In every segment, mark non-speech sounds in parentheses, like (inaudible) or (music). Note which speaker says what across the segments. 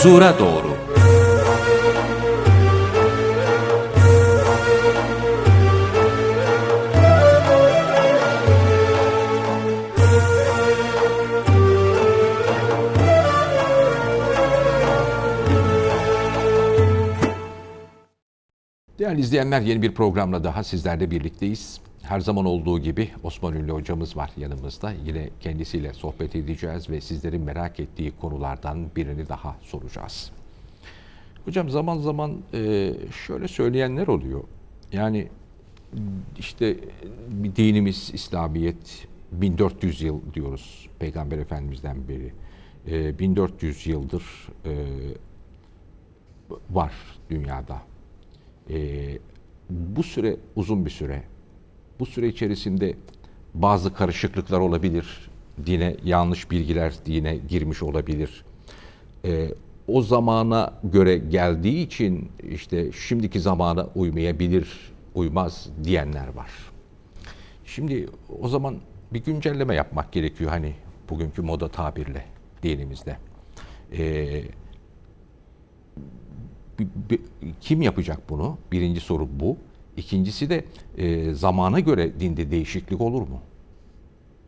Speaker 1: Huzura doğru. Değerli izleyenler yeni bir programla daha sizlerle birlikteyiz. Her zaman olduğu gibi Osman Ünlü hocamız var yanımızda. Yine kendisiyle sohbet edeceğiz ve sizlerin merak ettiği konulardan birini daha soracağız. Hocam zaman zaman e, şöyle söyleyenler oluyor. Yani işte dinimiz İslamiyet 1400 yıl diyoruz Peygamber Efendimiz'den beri. E, 1400 yıldır e, var dünyada. Bu süre uzun bir süre. Bu süre içerisinde bazı karışıklıklar olabilir. Dine yanlış bilgiler dine girmiş olabilir. Ee, o zamana göre geldiği için işte şimdiki zamana uymayabilir, uymaz diyenler var. Şimdi o zaman bir güncelleme yapmak gerekiyor hani bugünkü moda tabirle dinimizde. Ee, kim yapacak bunu? Birinci soru bu. İkincisi de e, zamana göre dinde değişiklik olur mu?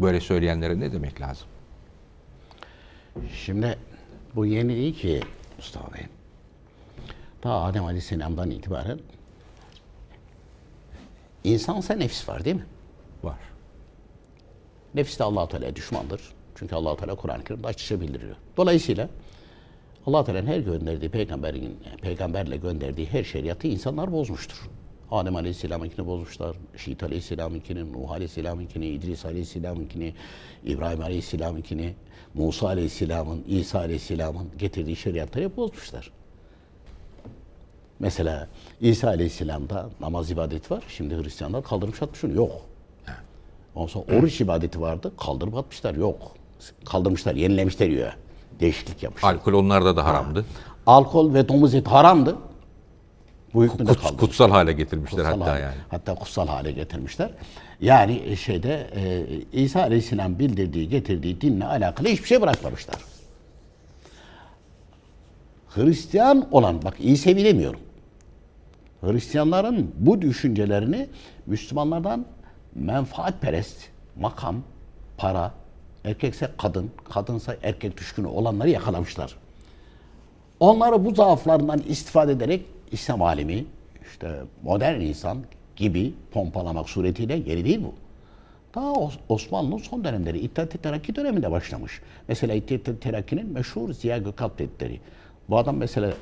Speaker 1: Böyle söyleyenlere ne demek lazım?
Speaker 2: Şimdi bu yeni değil ki Mustafa Bey. Ta Adem Aleyhisselam'dan itibaren insansa nefis var değil mi?
Speaker 1: Var.
Speaker 2: Nefis de allah Teala'ya düşmandır. Çünkü allah Teala Kur'an-ı Kerim'de açıkça bildiriyor. Dolayısıyla allah Teala'nın her gönderdiği peygamberin, peygamberle gönderdiği her şeriatı insanlar bozmuştur. Adem Aleyhisselam'ınkini bozmuşlar, Şiit Aleyhisselam'ınkini, Nuh Aleyhisselam'ınkini, İdris Aleyhisselam'ınkini, İbrahim Aleyhisselam'ınkini, Musa Aleyhisselam'ın, İsa Aleyhisselam'ın getirdiği şeriatları hep bozmuşlar. Mesela İsa Aleyhisselam'da namaz ibadeti var. Şimdi Hristiyanlar kaldırmış atmış onu. Yok. Ondan sonra oruç ibadeti vardı. Kaldırıp atmışlar. Yok. Kaldırmışlar, yenilemişler diyor. Değişiklik yapmışlar.
Speaker 1: Alkol onlarda da haramdı.
Speaker 2: Alkol ve domuz eti haramdı. Bu hükmü de
Speaker 1: Kuts-
Speaker 2: kaldı.
Speaker 1: kutsal hale getirmişler
Speaker 2: Kutsal
Speaker 1: hatta
Speaker 2: hale-
Speaker 1: yani.
Speaker 2: Hatta kutsal hale getirmişler. Yani e, şeyde e, İsa Aleyhisselam bildirdiği, getirdiği dinle alakalı hiçbir şey bırakmamışlar. Hristiyan olan, bak İsevi demiyorum. Hristiyanların bu düşüncelerini Müslümanlardan menfaatperest, makam, para, erkekse kadın, kadınsa erkek düşkünü olanları yakalamışlar. Onları bu zaaflarından istifade ederek İslam alimi, işte modern insan gibi pompalamak suretiyle yeri değil bu. Daha Os- Osmanlı'nın son dönemleri İttihat-ı Terakki döneminde başlamış. Mesela İttihat-ı Terakki'nin meşhur Ziya Gökalp dedikleri. Bu adam mesela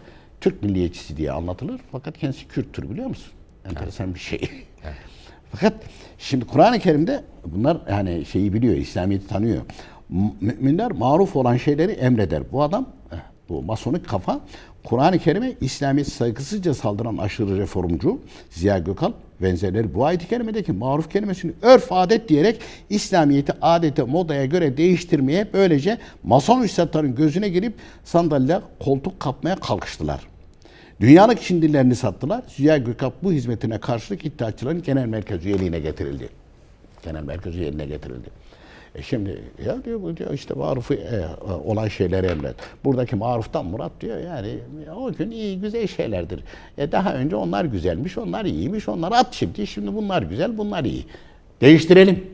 Speaker 2: Türk milliyetçisi diye anlatılır fakat kendisi Kürttür biliyor musun? Enteresan bir şey. (laughs) Fakat şimdi Kur'an-ı Kerim'de bunlar yani şeyi biliyor, İslamiyet'i tanıyor. Müminler maruf olan şeyleri emreder. Bu adam, eh, bu masonik kafa, Kur'an-ı Kerim'e İslamiyet saygısızca saldıran aşırı reformcu Ziya Gökalp benzerleri bu ayet-i kerimedeki maruf kelimesini örf adet diyerek İslamiyet'i adete modaya göre değiştirmeye böylece mason üstadların gözüne girip sandalye koltuk kapmaya kalkıştılar. Dünyanın Çindillerini sattılar. Ziya Gökalp bu hizmetine karşılık iddiaçıların genel merkez üyeliğine getirildi. Genel merkez üyeliğine getirildi. E şimdi ya diyor bu diyor işte marufu e, olan şeyleri emret. Buradaki maruftan murat diyor yani o gün iyi güzel şeylerdir. E daha önce onlar güzelmiş, onlar iyiymiş, onlar at şimdi. Şimdi bunlar güzel, bunlar iyi. Değiştirelim.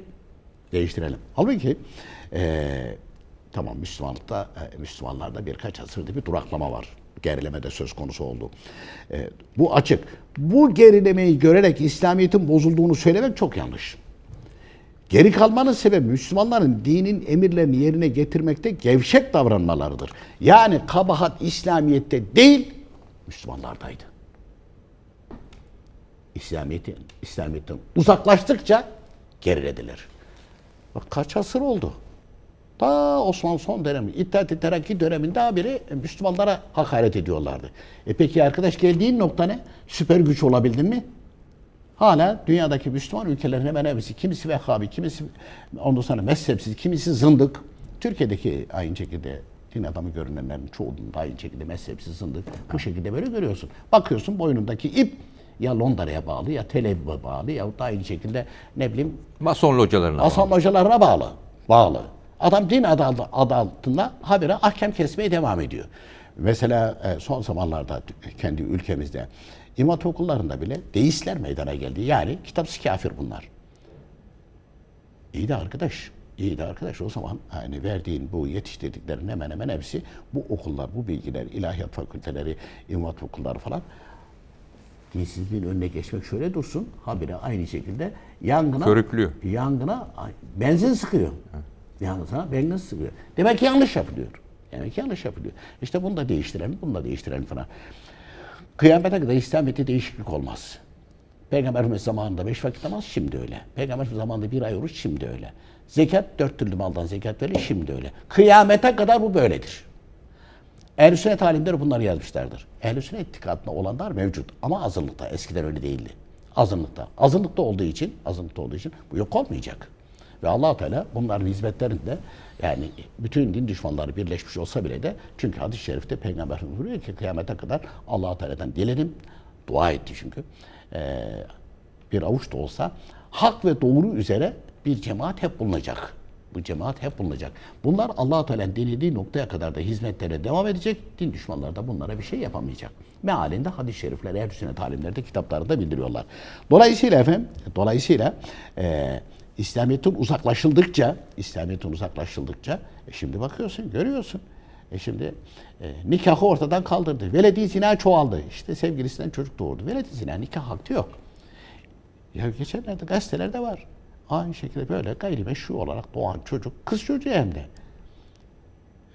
Speaker 2: Değiştirelim. Halbuki e, tamam Müslümanlıkta, e, Müslümanlarda birkaç asırda bir duraklama var. Gerileme de söz konusu oldu. E, bu açık. Bu gerilemeyi görerek İslamiyet'in bozulduğunu söylemek çok yanlış. Geri kalmanın sebebi Müslümanların dinin emirlerini yerine getirmekte gevşek davranmalarıdır. Yani kabahat İslamiyet'te değil, Müslümanlardaydı. İslamiyet'in İslamiyet'ten uzaklaştıkça gerilediler. Bak kaç asır oldu. Ta Osmanlı son dönemi, İttihat-ı Terakki döneminde haberi Müslümanlara hakaret ediyorlardı. E peki arkadaş geldiğin nokta ne? Süper güç olabildin mi? Hala dünyadaki Müslüman ülkelerin hemen hepsi, kimisi Vehhabi, kimisi ondan sonra mezhepsiz, kimisi zındık. Türkiye'deki aynı şekilde din adamı görünenlerin çoğunun da aynı şekilde mezhepsiz zındık. Bu şekilde böyle görüyorsun. Bakıyorsun boynundaki ip ya Londra'ya bağlı ya Tel Aviv'e bağlı ya da aynı şekilde ne bileyim
Speaker 1: Mason localarına bağlı.
Speaker 2: Aslan hocalarına bağlı. Bağlı. Adam din adı, adı altında habire ahkam kesmeye devam ediyor. Mesela e, son zamanlarda kendi ülkemizde İmam okullarında bile deistler meydana geldi. Yani kitapsız kafir bunlar. İyi de arkadaş, iyi de arkadaş o zaman hani verdiğin bu yetiştirdiklerin hemen hemen hepsi bu okullar, bu bilgiler, ilahiyat fakülteleri, İmam okulları falan dinsizliğin önüne geçmek şöyle dursun. Habire aynı şekilde yangına
Speaker 1: Körüklüyor.
Speaker 2: yangına benzin sıkıyor. Yangına benzin sıkıyor. Demek ki yanlış yapılıyor. Demek ki yanlış yapılıyor. İşte bunu da değiştirelim, bunu da değiştirelim falan. Kıyamete kadar İslamiyet'te değişiklik olmaz. Peygamber Efendimiz zamanında beş vakit namaz şimdi öyle. Peygamber Efendimiz zamanında bir ay oruç şimdi öyle. Zekat dört türlü maldan zekat verilir şimdi öyle. Kıyamete kadar bu böyledir. Ehl-i sünnet alimleri bunları yazmışlardır. Ehl-i sünnet itikadında olanlar mevcut ama azınlıkta. Eskiden öyle değildi. Azınlıkta. Azınlıkta olduğu için, azınlıkta olduğu için bu yok olmayacak. Ve allah Teala bunların hizmetlerinde yani bütün din düşmanları birleşmiş olsa bile de çünkü hadis-i şerifte Peygamber Efendimiz buyuruyor ki kıyamete kadar allah Teala'dan diledim. Dua etti çünkü. Ee, bir avuç da olsa hak ve doğru üzere bir cemaat hep bulunacak. Bu cemaat hep bulunacak. Bunlar allah Teala'nın dilediği noktaya kadar da hizmetlerine devam edecek. Din düşmanları da bunlara bir şey yapamayacak. Mealinde hadis-i şerifler, ehl sünnet alimleri de kitaplarında bildiriyorlar. Dolayısıyla efendim, dolayısıyla e, İslamiyet'in uzaklaşıldıkça, İslamiyet'in uzaklaşıldıkça, e şimdi bakıyorsun, görüyorsun. E şimdi e, nikahı ortadan kaldırdı. Veledi zina çoğaldı. İşte sevgilisinden çocuk doğurdu. Veledi zina nikah hakkı yok. Ya geçenlerde gazetelerde var. Aynı şekilde böyle gayrimeşru olarak doğan çocuk, kız çocuğu hem de.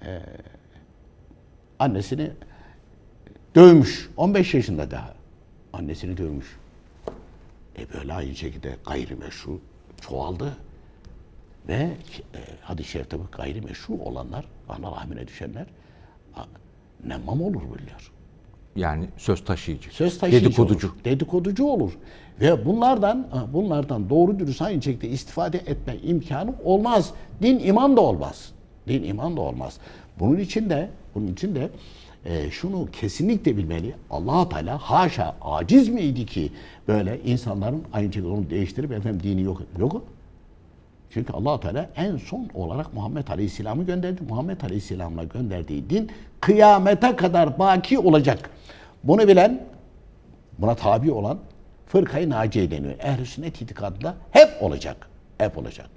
Speaker 2: Ee, annesini dövmüş. 15 yaşında daha. Annesini dövmüş. E böyle aynı şekilde gayrimeşru çoğaldı. Ve e, hadis-i şerifte bu gayrimeşru olanlar, ana rahmine düşenler nemmam olur bunlar.
Speaker 1: Yani söz taşıyıcı.
Speaker 2: Söz taşıyıcı
Speaker 1: Dedikoducu.
Speaker 2: olur. Dedikoducu olur. Ve bunlardan bunlardan doğru dürüst aynı şekilde istifade etme imkanı olmaz. Din iman da olmaz. Din iman da olmaz. Bunun için de bunun için de e, şunu kesinlikle bilmeli. allah Teala haşa aciz miydi ki böyle insanların aynı şekilde onu değiştirip efendim dini yok. Yok. Çünkü allah Teala en son olarak Muhammed Aleyhisselam'ı gönderdi. Muhammed Aleyhisselam'la gönderdiği din kıyamete kadar baki olacak. Bunu bilen, buna tabi olan fırkayı naciye deniyor. Ehl-i sünnet itikadıyla hep olacak. Hep olacak.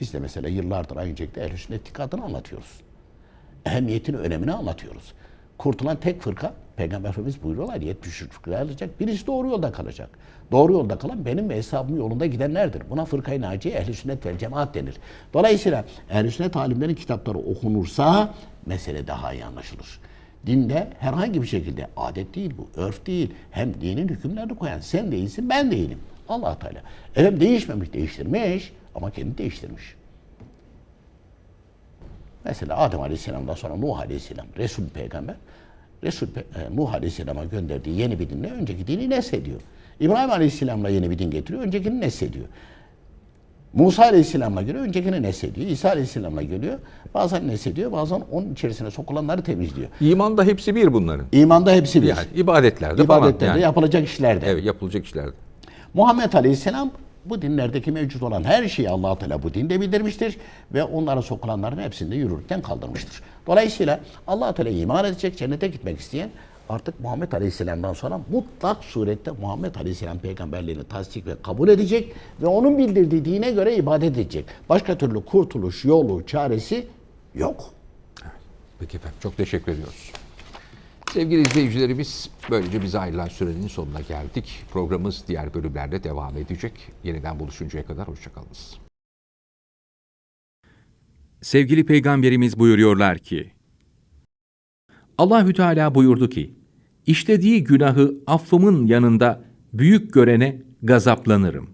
Speaker 2: Biz de mesela yıllardır aynı şekilde ehl-i sünnet itikadını anlatıyoruz. Ehemmiyetini, önemini anlatıyoruz. Kurtulan tek fırka, Peygamber Efendimiz buyuruyorlar 73 fırka ayrılacak. Birisi doğru yolda kalacak. Doğru yolda kalan benim ve hesabım yolunda gidenlerdir. Buna fırkayı naciye ehl-i sünnet vel cemaat denir. Dolayısıyla ehl-i sünnet alimlerin kitapları okunursa mesele daha iyi anlaşılır. Dinde herhangi bir şekilde adet değil bu, örf değil. Hem dinin hükümlerini koyan sen değilsin, ben değilim. allah Teala. Efendim değişmemiş, değiştirmiş ama kendi değiştirmiş. Mesela Adem Aleyhisselam'dan sonra Nuh Aleyhisselam, Resul Peygamber, Resul Pe- e, Nuh Aleyhisselam'a gönderdiği yeni bir dinle önceki dini neshediyor. İbrahim Aleyhisselam'la yeni bir din getiriyor, öncekini neshediyor. Musa Aleyhisselam'la geliyor, öncekini neshediyor. İsa Aleyhisselam'la geliyor, bazen neshediyor, bazen onun içerisine sokulanları temizliyor.
Speaker 1: İmanda hepsi bir bunların.
Speaker 2: İmanda hepsi bir.
Speaker 1: Yani ibadetlerde falan.
Speaker 2: İbadetlerde
Speaker 1: Yani.
Speaker 2: yapılacak işlerde.
Speaker 1: Evet yapılacak işlerde.
Speaker 2: Muhammed Aleyhisselam bu dinlerdeki mevcut olan her şeyi allah Teala bu dinde bildirmiştir ve onlara sokulanların hepsini de yürürlükten kaldırmıştır. Dolayısıyla allah Teala iman edecek, cennete gitmek isteyen artık Muhammed Aleyhisselam'dan sonra mutlak surette Muhammed Aleyhisselam peygamberliğini tasdik ve kabul edecek ve onun bildirdiği dine göre ibadet edecek. Başka türlü kurtuluş yolu, çaresi yok.
Speaker 1: Peki efendim çok teşekkür ediyoruz. Sevgili izleyicilerimiz böylece bize ayrılan sürenin sonuna geldik. Programımız diğer bölümlerde devam edecek. Yeniden buluşuncaya kadar hoşçakalınız.
Speaker 3: Sevgili peygamberimiz buyuruyorlar ki: Allahü Teala buyurdu ki: İşlediği günahı affımın yanında büyük görene gazaplanırım.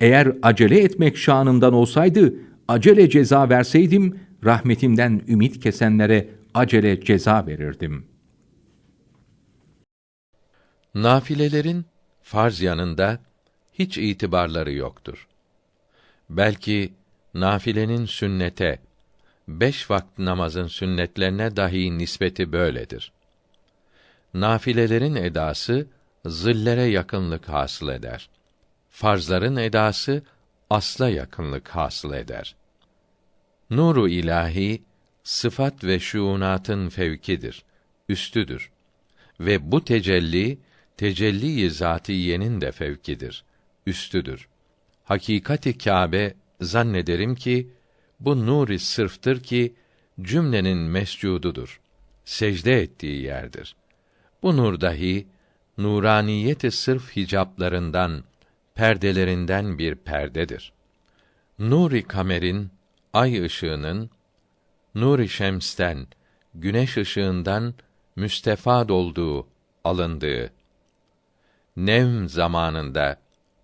Speaker 3: Eğer acele etmek şanımdan olsaydı acele ceza verseydim rahmetimden ümit kesenlere acele ceza verirdim.
Speaker 4: Nafilelerin farz yanında hiç itibarları yoktur. Belki nafilenin sünnete, beş vakit namazın sünnetlerine dahi nispeti böyledir. Nafilelerin edası zillere yakınlık hasıl eder. Farzların edası asla yakınlık hasıl eder. Nuru ilahi sıfat ve şuunatın fevkidir, üstüdür. Ve bu tecelli, tecelli-i zatiyenin de fevkidir, üstüdür. Hakikati Kâbe zannederim ki bu nuri sırftır ki cümlenin mescududur. Secde ettiği yerdir. Bu nur dahi nuraniyeti sırf hicaplarından, perdelerinden bir perdedir. Nuri kamerin, ay ışığının, nuri şemsten, güneş ışığından müstefad olduğu, alındığı, nevm zamanında,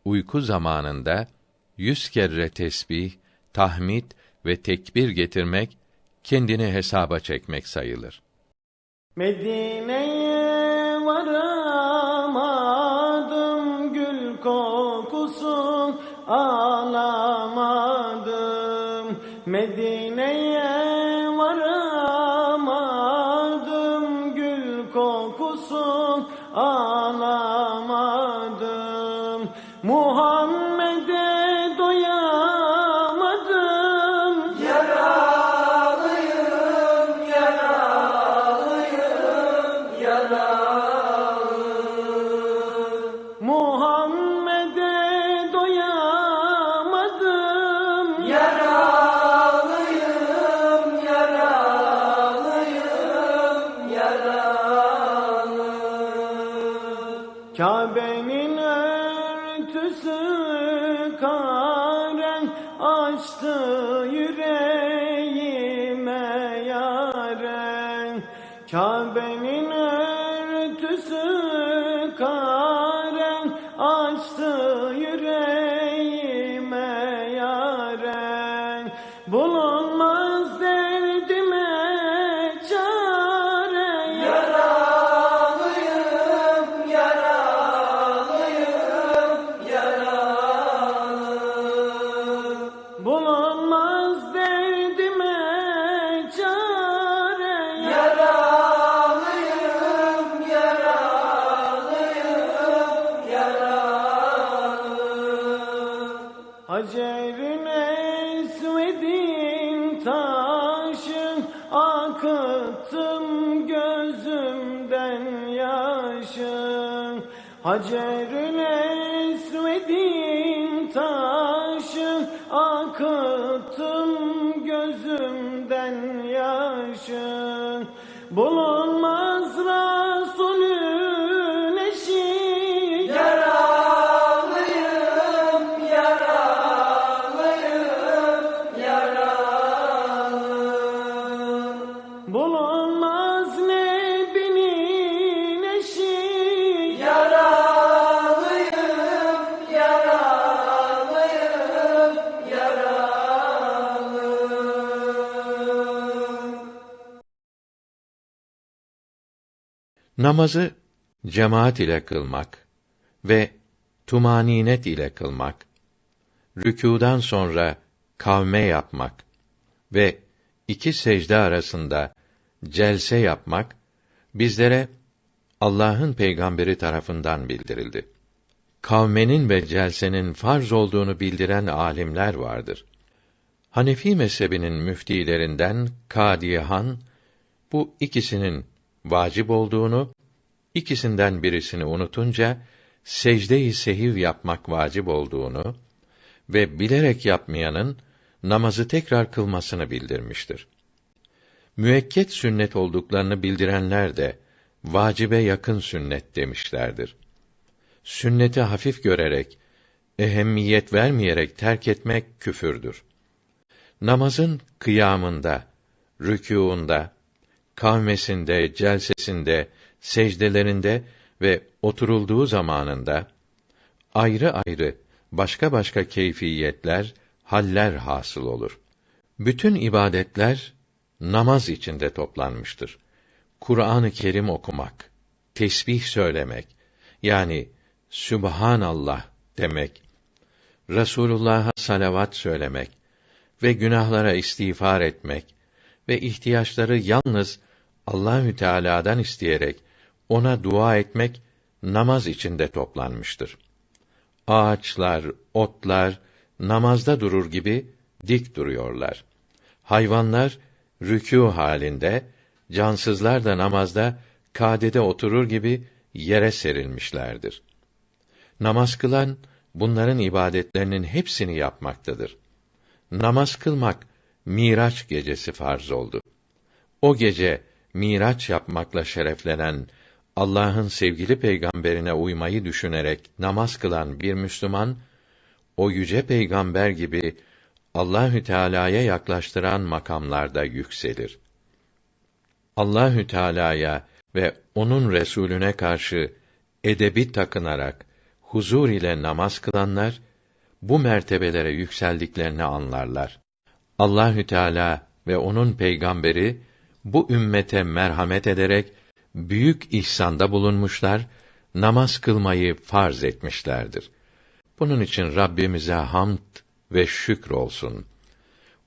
Speaker 4: uyku zamanında yüz kere tesbih, tahmid ve tekbir getirmek kendini hesaba çekmek sayılır.
Speaker 5: Medine'ye varamadım gül kokusu alamadım Yalla. Yaşın
Speaker 4: Namazı cemaat ile kılmak ve tumaninet ile kılmak, rükûdan sonra kavme yapmak ve iki secde arasında celse yapmak bizlere Allah'ın peygamberi tarafından bildirildi. Kavmenin ve celsenin farz olduğunu bildiren alimler vardır. Hanefi mezhebinin müftilerinden Kadihan bu ikisinin vacip olduğunu, ikisinden birisini unutunca secde-i sehiv yapmak vacip olduğunu ve bilerek yapmayanın namazı tekrar kılmasını bildirmiştir. Müekket sünnet olduklarını bildirenler de vacibe yakın sünnet demişlerdir. Sünneti hafif görerek, ehemmiyet vermeyerek terk etmek küfürdür. Namazın kıyamında, rükûunda, kavmesinde, celsesinde, secdelerinde ve oturulduğu zamanında ayrı ayrı başka başka keyfiyetler, haller hasıl olur. Bütün ibadetler namaz içinde toplanmıştır. Kur'an-ı Kerim okumak, tesbih söylemek, yani Sübhanallah demek, Resulullah'a salavat söylemek ve günahlara istiğfar etmek ve ihtiyaçları yalnız Allahü Teala'dan isteyerek ona dua etmek namaz içinde toplanmıştır. Ağaçlar, otlar namazda durur gibi dik duruyorlar. Hayvanlar rükû halinde, cansızlar da namazda kâdede oturur gibi yere serilmişlerdir. Namaz kılan bunların ibadetlerinin hepsini yapmaktadır. Namaz kılmak Miraç gecesi farz oldu. O gece Miraç yapmakla şereflenen Allah'ın sevgili peygamberine uymayı düşünerek namaz kılan bir Müslüman o yüce peygamber gibi Allahü Teala'ya yaklaştıran makamlarda yükselir. Allahü Teala'ya ve onun Resulüne karşı edebi takınarak huzur ile namaz kılanlar bu mertebelere yükseldiklerini anlarlar. Allahü Teala ve onun peygamberi bu ümmete merhamet ederek büyük ihsanda bulunmuşlar, namaz kılmayı farz etmişlerdir. Bunun için Rabbimize hamd ve şükür olsun.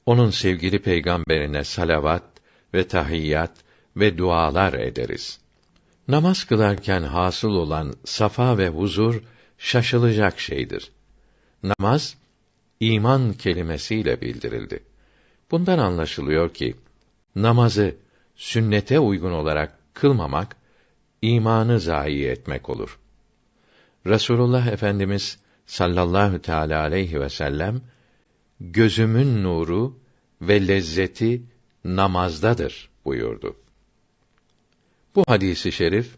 Speaker 4: Onun sevgili peygamberine salavat ve tahiyyat ve dualar ederiz. Namaz kılarken hasıl olan safa ve huzur şaşılacak şeydir. Namaz iman kelimesiyle bildirildi. Bundan anlaşılıyor ki namazı sünnete uygun olarak kılmamak imanı zayi etmek olur. Resulullah Efendimiz sallallahu teala aleyhi ve sellem gözümün nuru ve lezzeti namazdadır buyurdu. Bu hadisi şerif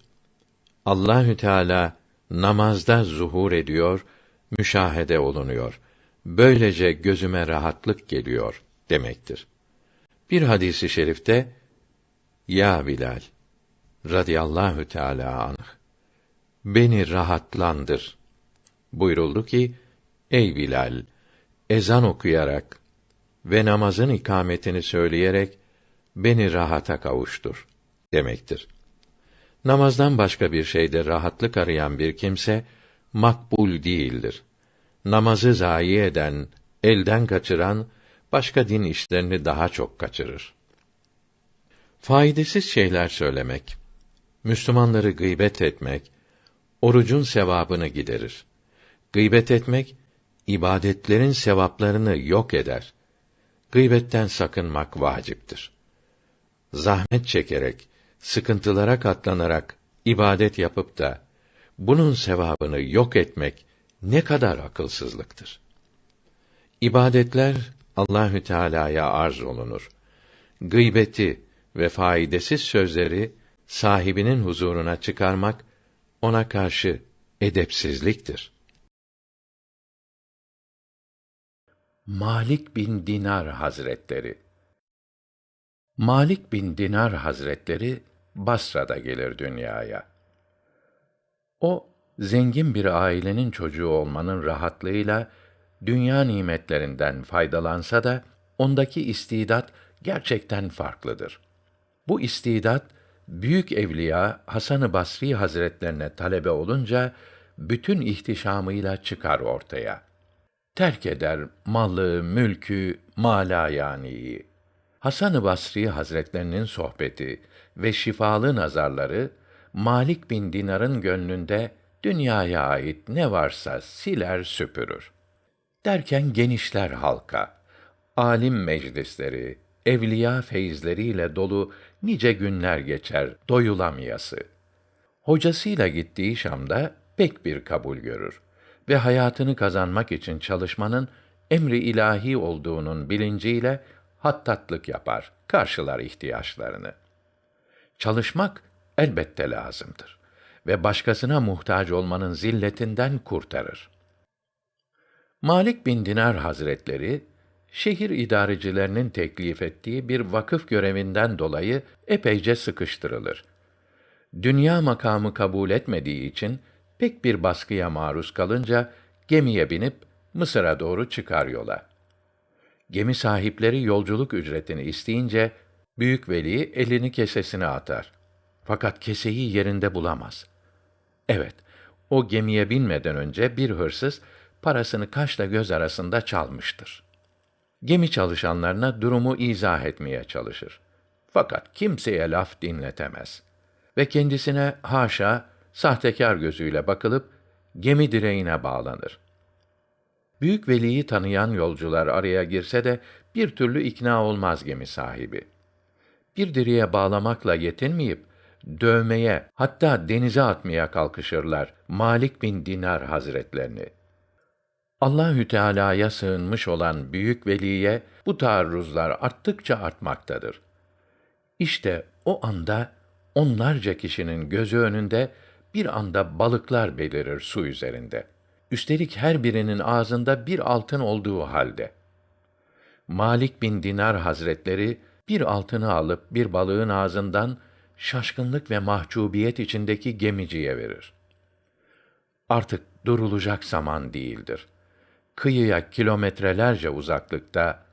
Speaker 4: Allahü Teala namazda zuhur ediyor, müşahede olunuyor. Böylece gözüme rahatlık geliyor demektir. Bir hadisi şerifte ya Bilal radıyallahu teala anh beni rahatlandır buyuruldu ki ey Bilal ezan okuyarak ve namazın ikametini söyleyerek beni rahata kavuştur demektir. Namazdan başka bir şeyde rahatlık arayan bir kimse makbul değildir. Namazı zayi eden, elden kaçıran başka din işlerini daha çok kaçırır. Faydasız şeyler söylemek, Müslümanları gıybet etmek, orucun sevabını giderir. Gıybet etmek, ibadetlerin sevaplarını yok eder. Gıybetten sakınmak vaciptir. Zahmet çekerek, sıkıntılara katlanarak ibadet yapıp da bunun sevabını yok etmek ne kadar akılsızlıktır. İbadetler Allahü Teala'ya arz olunur. Gıybeti ve faydasız sözleri sahibinin huzuruna çıkarmak ona karşı edepsizliktir.
Speaker 3: Malik bin Dinar Hazretleri Malik bin Dinar Hazretleri Basra'da gelir dünyaya. O zengin bir ailenin çocuğu olmanın rahatlığıyla dünya nimetlerinden faydalansa da ondaki istidat gerçekten farklıdır. Bu istidat büyük evliya Hasan-ı Basri Hazretlerine talebe olunca bütün ihtişamıyla çıkar ortaya. Terk eder malı, mülkü, malayaniyi. Hasan-ı Basri Hazretlerinin sohbeti ve şifalı nazarları Malik bin Dinar'ın gönlünde dünyaya ait ne varsa siler süpürür. Derken genişler halka. Alim meclisleri, evliya feyizleriyle dolu nice günler geçer doyulamayası. Hocasıyla gittiği Şam'da pek bir kabul görür ve hayatını kazanmak için çalışmanın emri ilahi olduğunun bilinciyle hattatlık yapar, karşılar ihtiyaçlarını. Çalışmak elbette lazımdır ve başkasına muhtaç olmanın zilletinden kurtarır. Malik bin Dinar Hazretleri şehir idarecilerinin teklif ettiği bir vakıf görevinden dolayı epeyce sıkıştırılır. Dünya makamı kabul etmediği için pek bir baskıya maruz kalınca gemiye binip Mısır'a doğru çıkar yola. Gemi sahipleri yolculuk ücretini isteyince büyük veli elini kesesine atar. Fakat keseyi yerinde bulamaz. Evet, o gemiye binmeden önce bir hırsız parasını kaşla göz arasında çalmıştır. Gemi çalışanlarına durumu izah etmeye çalışır. Fakat kimseye laf dinletemez. Ve kendisine haşa sahtekar gözüyle bakılıp gemi direğine bağlanır. Büyük veliyi tanıyan yolcular araya girse de bir türlü ikna olmaz gemi sahibi.
Speaker 4: bir direğe bağlamakla yetinmeyip dövmeye hatta denize atmaya kalkışırlar Malik bin Dinar Hazretlerini. Allahü Teala'ya sığınmış olan büyük veliye bu taarruzlar arttıkça artmaktadır. İşte o anda onlarca kişinin gözü önünde bir anda balıklar belirir su üzerinde. Üstelik her birinin ağzında bir altın olduğu halde. Malik bin Dinar Hazretleri bir altını alıp bir balığın ağzından şaşkınlık ve mahcubiyet içindeki gemiciye verir. Artık durulacak zaman değildir. Kıyıya kilometrelerce uzaklıkta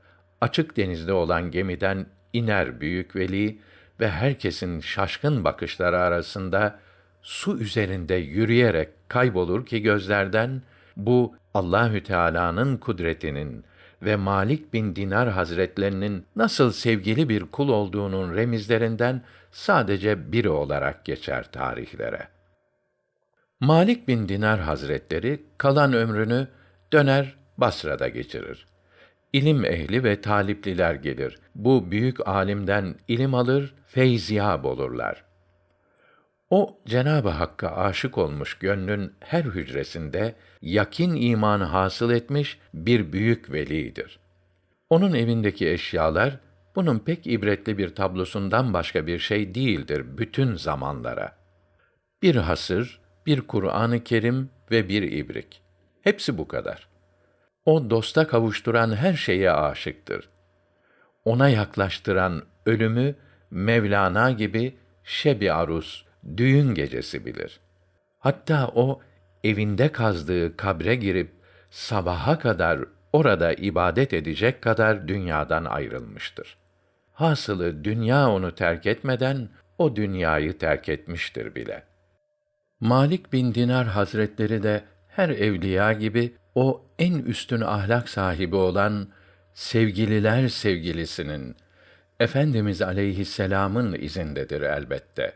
Speaker 4: açık denizde olan gemiden iner büyük veli ve herkesin şaşkın bakışları arasında su üzerinde yürüyerek kaybolur ki gözlerden bu Allahü Teala'nın kudretinin ve Malik bin Dinar Hazretlerinin nasıl sevgili bir kul olduğunun remizlerinden sadece biri olarak geçer tarihlere. Malik bin Dinar Hazretleri kalan ömrünü döner Basra'da geçirir. İlim ehli ve talipliler gelir. Bu büyük alimden ilim alır, feyziyab olurlar. O Cenabı Hakk'a aşık olmuş gönlün her hücresinde yakin imanı hasıl etmiş bir büyük velidir. Onun evindeki eşyalar bunun pek ibretli bir tablosundan başka bir şey değildir bütün zamanlara. Bir hasır, bir Kur'an-ı Kerim ve bir ibrik. Hepsi bu kadar. O dosta kavuşturan her şeye aşıktır. Ona yaklaştıran ölümü Mevlana gibi şebi arus, düğün gecesi bilir. Hatta o evinde kazdığı kabre girip sabaha kadar orada ibadet edecek kadar dünyadan ayrılmıştır. Hasılı dünya onu terk etmeden o dünyayı terk etmiştir bile. Malik bin Dinar Hazretleri de her evliya gibi o en üstün ahlak sahibi olan sevgililer sevgilisinin Efendimiz aleyhisselam'ın izindedir elbette.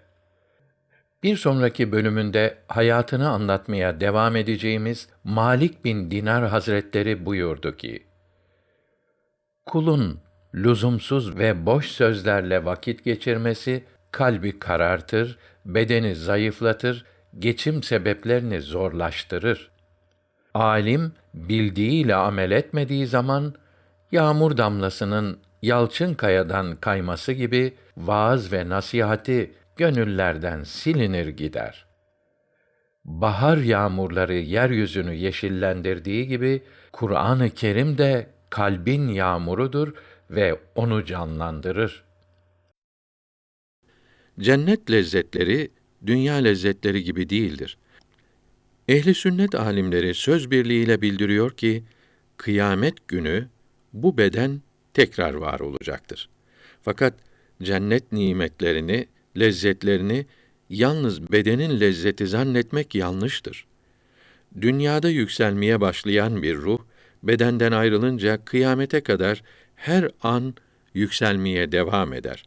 Speaker 4: Bir sonraki bölümünde hayatını anlatmaya devam edeceğimiz Malik bin Dinar Hazretleri buyurdu ki: Kulun lüzumsuz ve boş sözlerle vakit geçirmesi kalbi karartır, bedeni zayıflatır, geçim sebeplerini zorlaştırır. Alim bildiğiyle amel etmediği zaman yağmur damlasının yalçın kayadan kayması gibi vaaz ve nasihati gönüllerden silinir gider. Bahar yağmurları yeryüzünü yeşillendirdiği gibi Kur'an-ı Kerim de kalbin yağmurudur ve onu canlandırır.
Speaker 6: Cennet lezzetleri dünya lezzetleri gibi değildir. Ehli sünnet alimleri söz birliğiyle bildiriyor ki kıyamet günü bu beden tekrar var olacaktır. Fakat cennet nimetlerini, lezzetlerini yalnız bedenin lezzeti zannetmek yanlıştır. Dünyada yükselmeye başlayan bir ruh bedenden ayrılınca kıyamete kadar her an yükselmeye devam eder.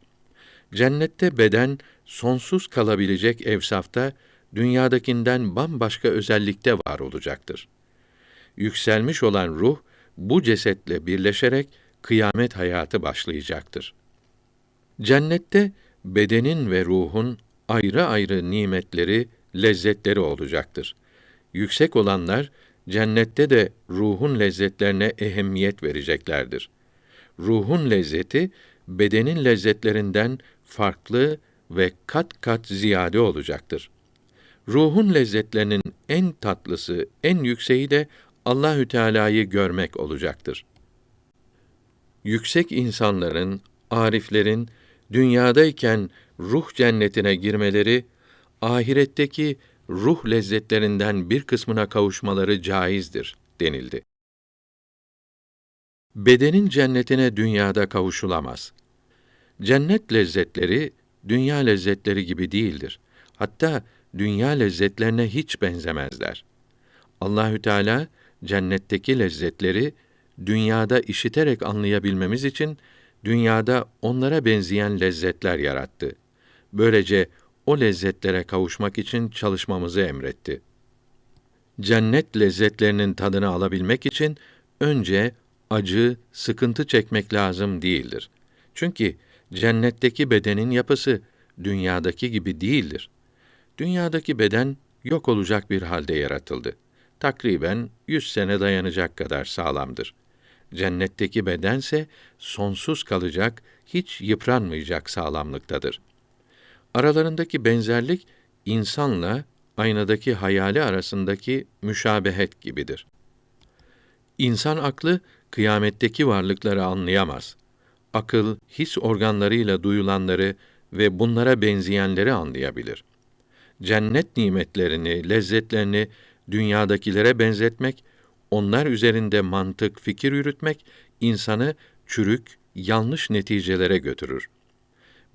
Speaker 6: Cennette beden sonsuz kalabilecek evsafta dünyadakinden bambaşka özellikte var olacaktır. Yükselmiş olan ruh bu cesetle birleşerek kıyamet hayatı başlayacaktır. Cennette bedenin ve ruhun ayrı ayrı nimetleri, lezzetleri olacaktır. Yüksek olanlar cennette de ruhun lezzetlerine ehemmiyet vereceklerdir. Ruhun lezzeti bedenin lezzetlerinden farklı ve kat kat ziyade olacaktır. Ruhun lezzetlerinin en tatlısı, en yükseği de Allahü Teala'yı görmek olacaktır. Yüksek insanların, ariflerin dünyadayken ruh cennetine girmeleri ahiretteki ruh lezzetlerinden bir kısmına kavuşmaları caizdir denildi. Bedenin cennetine dünyada kavuşulamaz. Cennet lezzetleri dünya lezzetleri gibi değildir. Hatta dünya lezzetlerine hiç benzemezler. Allahü Teala cennetteki lezzetleri dünyada işiterek anlayabilmemiz için dünyada onlara benzeyen lezzetler yarattı. Böylece o lezzetlere kavuşmak için çalışmamızı emretti. Cennet lezzetlerinin tadını alabilmek için önce acı, sıkıntı çekmek lazım değildir. Çünkü
Speaker 4: Cennetteki bedenin yapısı dünyadaki gibi değildir. Dünyadaki beden yok olacak bir halde yaratıldı. Takriben 100 sene dayanacak kadar sağlamdır. Cennetteki bedense sonsuz kalacak, hiç yıpranmayacak sağlamlıktadır. Aralarındaki benzerlik insanla aynadaki hayali arasındaki müşabehet gibidir. İnsan aklı kıyametteki varlıkları anlayamaz. Akıl his organlarıyla duyulanları ve bunlara benzeyenleri anlayabilir. Cennet nimetlerini, lezzetlerini dünyadakilere benzetmek, onlar üzerinde mantık, fikir yürütmek insanı çürük, yanlış neticelere götürür.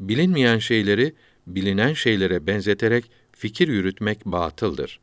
Speaker 4: Bilinmeyen şeyleri bilinen şeylere benzeterek fikir yürütmek batıldır.